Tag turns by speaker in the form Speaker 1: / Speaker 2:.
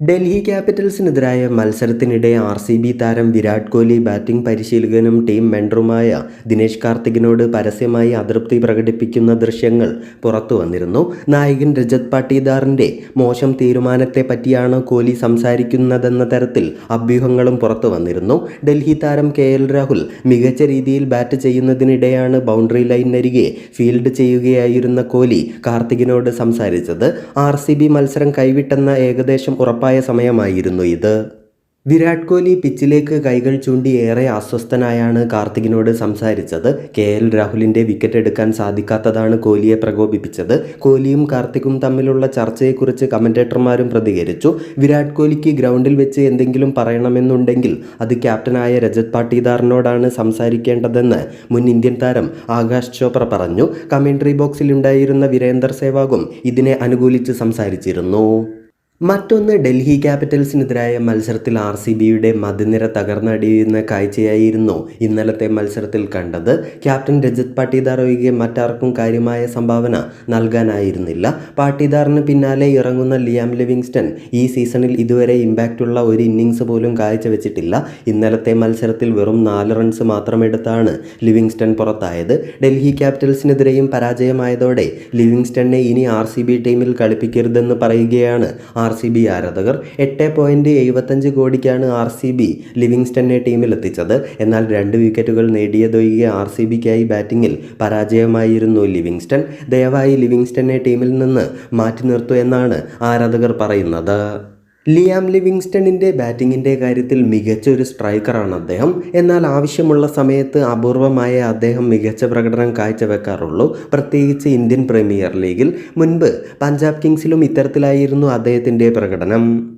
Speaker 1: ഡൽഹി ക്യാപിറ്റൽസിനെതിരായ മത്സരത്തിനിടെ R C B താരം Virat Kohli batting പരിശീലകനും ടീം മെൻഡറുമായ ദിനേശ് കാർത്തികിനോട് പരസ്യമായി അതൃപ്തി പ്രകടിപ്പിക്കുന്ന ദൃശ്യങ്ങൾ പുറത്തു വന്നിരുന്നു നായകൻ രജത് പാട്ടീദാറിന്റെ മോശം തീരുമാനത്തെ പറ്റിയാണ് കോഹ്ലി സംസാരിക്കുന്നതെന്ന തരത്തിൽ അഭ്യൂഹങ്ങളും പുറത്തു വന്നിരുന്നു ഡൽഹി താരം കെ എൽ രാഹുൽ മികച്ച രീതിയിൽ ബാറ്റ് ചെയ്യുന്നതിനിടെയാണ് ബൗണ്ടറി ലൈനരികെ ഫീൽഡ് ചെയ്യുകയായിരുന്ന കോഹ്ലി കാർത്തികിനോട് സംസാരിച്ചത്. ആർ സി ബി മത്സരം കൈവിട്ടെന്ന ഏകദേശം ഉറപ്പായ സമയമായിരുന്നു ഇത്. വിരാട് കോഹ്ലി പിച്ചിലേക്ക് കൈകൾ ചൂണ്ടി ഏറെ അസ്വസ്ഥനായാണ് കാർത്തികിനോട് സംസാരിച്ചത്. കെ എൽ രാഹുലിന്റെ വിക്കറ്റ് എടുക്കാൻ സാധിക്കാത്തതാണ് കോഹ്ലിയെ പ്രകോപിപ്പിച്ചത്. കോഹ്ലിയും കാർത്തികും തമ്മിലുള്ള ചർച്ചയെക്കുറിച്ച് കമന്റേറ്റർമാരും പ്രതികരിച്ചു. വിരാട് കോഹ്ലിക്ക് ഗ്രൗണ്ടിൽ വെച്ച് എന്തെങ്കിലും പറയണമെന്നുണ്ടെങ്കിൽ അത് ക്യാപ്റ്റനായ രജത് പാട്ടീദാറിനോടാണ് സംസാരിക്കേണ്ടതെന്ന് മുൻ ഇന്ത്യൻ താരം ആകാശ് ചോപ്ര പറഞ്ഞു. കമൻട്രി ബോക്സിലുണ്ടായിരുന്ന വീരേന്ദർ സേവാഗും ഇതിനെ അനുകൂലിച്ച് സംസാരിച്ചിരുന്നു. മറ്റൊന്ന് ഡൽഹി ക്യാപിറ്റൽസിനെതിരായ മത്സരത്തിൽ ആർ സി ബിയുടെ മതിനിര തകർന്നടിയുന്ന കാഴ്ചയായിരുന്നു ഇന്നലത്തെ മത്സരത്തിൽ കണ്ടത്. ക്യാപ്റ്റൻ രജത് പാട്ടീദാർ ഒഴികെ മറ്റാർക്കും കാര്യമായ സംഭാവന നൽകാനായിരുന്നില്ല. പാട്ടീദാറിന് പിന്നാലെ ഇറങ്ങുന്ന ലിയാം ലിവിങ്സ്റ്റൺ ഈ സീസണിൽ ഇതുവരെ ഇമ്പാക്റ്റുള്ള ഒരു ഇന്നിങ്സ് പോലും കാഴ്ചവെച്ചിട്ടില്ല. ഇന്നലത്തെ മത്സരത്തിൽ വെറും നാല് റൺസ് മാത്രമെടുത്താണ് ലിവിങ്സ്റ്റൺ പുറത്തായത്. ഡൽഹി ക്യാപിറ്റൽസിനെതിരെയും പരാജയമായതോടെ ലിവിങ്സ്റ്റണിനെ ഇനി ആർ സി ബി ടീമിൽ കളിപ്പിക്കരുതെന്ന് പറയുകയാണ് ആർ സി ബി ആരാധകർ എട്ട് പോയിന്റ് എഴുപത്തഞ്ച് കോടിക്കാണ് ആർ സി ബി ലിവിങ്സ്റ്റനെ ടീമിലെത്തിച്ചത്. എന്നാൽ രണ്ട് വിക്കറ്റുകൾ നേടിയതൊഴികെ ആർ സി ബിക്കായി ബാറ്റിങ്ങിൽ പരാജയമായിരുന്നു ലിവിങ്സ്റ്റൺ. ദയവായി ലിവിങ്സ്റ്റനെ ടീമിൽ നിന്ന് മാറ്റി നിർത്തു എന്നാണ് ആരാധകർ പറയുന്നത്. ലിയാം ലിവിങ്സ്റ്റണിന്റെ ബാറ്റിങ്ങിന്റെ കാര്യത്തിൽ മികച്ച ഒരു സ്ട്രൈക്കറാണ് അദ്ദേഹം. എന്നാൽ ആവശ്യമുള്ള സമയത്ത് അപൂർവമായ അദ്ദേഹം മികച്ച പ്രകടനം കാഴ്ചവെക്കാറുള്ളൂ. പ്രത്യേകിച്ച് ഇന്ത്യൻ പ്രീമിയർ ലീഗിൽ. മുൻപ് പഞ്ചാബ് കിങ്സിലും ഇത്തരത്തിലായിരുന്നു അദ്ദേഹത്തിന്റെ പ്രകടനം.